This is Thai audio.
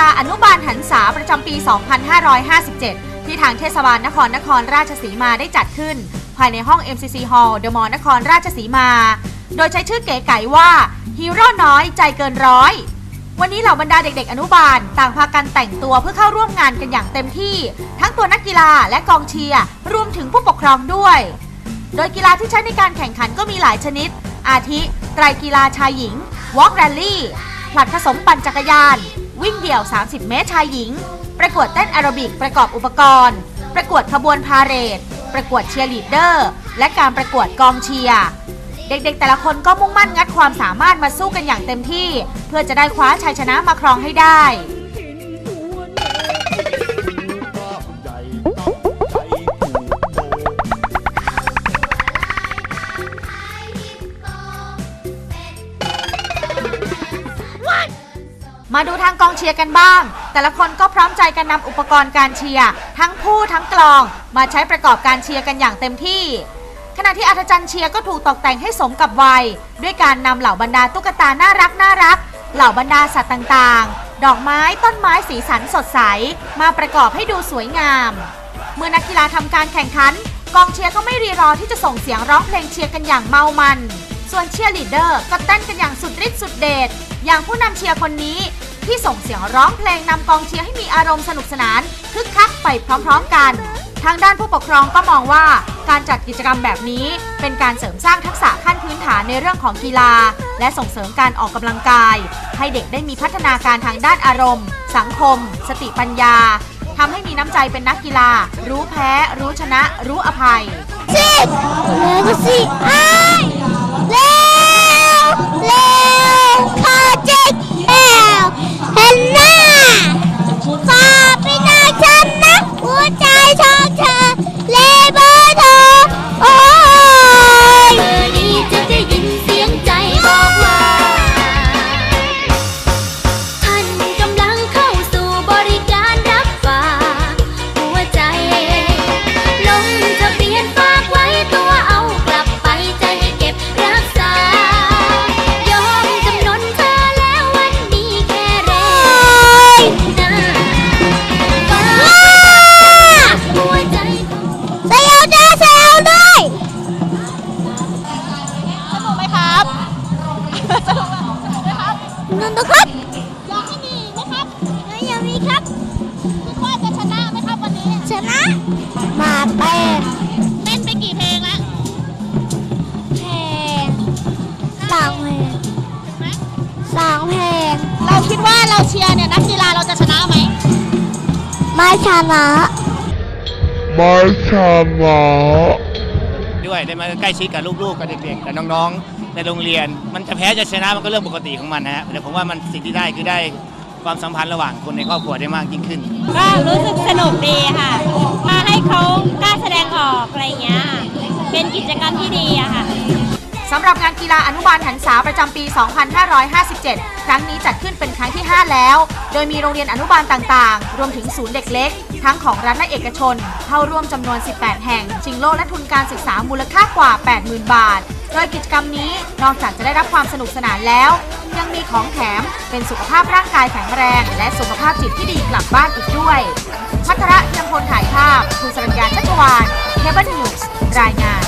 ฬาอนุบาลหันษาประจำปี 2557 ที่ทางเทศบาลนครนครราชสีมาได้จัดขึ้น ภายในห้อง MCC Hall เดอะมอลล์นครราชสีมา โดยใช้ชื่อเก๋ไก๋ว่าฮีโร่น้อยใจเกินร้อยวันนี้เหล่าบรรดาเด็กๆ อนุบาล ต่างพากันแต่งตัวเพื่อเข้าร่วมงานกันอย่างเต็มที่ ทั้งตัวนักกีฬาและกองเชียร์รวมถึงผู้ปกครองด้วย โดยกีฬาที่ใช้ในการแข่งขันก็มีหลายชนิด อาทิไตรกีฬาชายหญิงวอล์กแรลลี่ผลัดผสมปั่นจักรยาน วิ่งเดี่ยว 30 เมตรชายหญิง ประกวดเต้นแอโรบิกประกอบอุปกรณ์ ประกวดขบวนพาเหรด ประกวดเชียร์ลีดเดอร์ และการประกวดกองเชียร์เด็กๆ แต่ละคนก็มุ่งมั่นงัดความสามารถมาสู้กันอย่างเต็มที่ เพื่อจะได้คว้าชัยชนะมาครองให้ได้ มาดูทางกองเชียร์กันบ้าง แต่ละคนก็พร้อมใจกันนำอุปกรณ์การเชียร์ทั้งผู้ทั้งกลอง มาใช้ประกอบการเชียร์กันอย่างเต็มที่ ขณะที่อัธจันทร์เชียร์ก็ถูกตกแต่งให้สมกับวัย ด้วยการนำเหล่าบรรดาตุ๊กตาน่ารักน่ารัก เหล่าบรรดาสัตว์ต่างๆ ดอกไม้ต้นไม้สีสันสดใส มาประกอบให้ดูสวยงาม เมื่อนักกีฬาทำการแข่งขัน กองเชียร์ก็ไม่รีรอที่จะส่งเสียงร้องเพลงเชียร์กันอย่างเมามัน ส่วนเชียร์ลีดเดอร์ก็เต้นกันอย่างสุดฤทธิ์สุดเดช อย่างผู้นำเชียร์คนนี้ที่ส่งเสียงร้องเพลงนำกองเชียร์ให้มีอารมณ์สนุกสนานคึกคักไปพร้อมๆกัน ทางด้านผู้ปกครองก็มองว่าการจัดกิจกรรมแบบนี้ เป็นการเสริมสร้างทักษะขั้นพื้นฐานในเรื่องของกีฬา และส่งเสริมการออกกำลังกาย ให้เด็กได้มีพัฒนาการทางด้านอารมณ์ สังคม สติปัญญาทำให้มีน้ำใจเป็นนักกีฬา รู้แพ้ รู้ชนะ รู้อภัยสิแล้วก็สิไอา นั่นนะครับ อยากให้มีไหมครับไม่ยังมีครับคิดว่าจะชนะไหมครับวันนี้ ชนะ มาแป้งเต้นไปกี่เพลงแล้วเพลงสองเพลงไหมสองเพลงเราคิดว่าเราเชียร์เนี่ยนักกีฬาเราจะชนะไหม ไม่ชนะ ไม่ชนะ ด้วย ได้มาใกล้ชิดกับลูกๆกับเด็กๆกับน้องๆ ในโรงเรียน มันจะแพ้จะชนะมันก็เรื่องปกติของมันนะฮะแต่ผมว่ามันสิ่งที่ได้คือได้ความสัมพันธ์ระหว่างคนในครอบครัวได้มากยิ่งขึ้น ก็รู้สึกสนุกดีค่ะ มาให้เขากล้าแสดงออกอะไรอย่างเงี้ย เป็นกิจกรรมที่ดีอะค่ะสำหรับงานกีฬาอนุบาลหันษาประจำปี 2557ค รั้งนี้จัดขึ้นเป็นครั้งที่ 5 แล้ว โดยมีโรงเรียนอนุบาลต่างๆ รวมถึงศูนย์เด็กเล็ก ทั้งของรัฐและเอกชน เข้าร่วมจำนวน 18 แห่ง ชิงโล่และทุนการศึกษามูลค่ากว่า 80,000 บาท โดยกิจกรรมนี้นอกจากจะได้รับความสนุกสนานแล้ว ยังมีของแถมเป็นสุขภาพร่างกายแข็งแรง และสุขภาพจิตที่ดีกลับบ้านอีกด้วยพัทระเทียมพลถ่ายภาพคุณสรัญญาชัชวานเคเบิลนิวส์รายงาน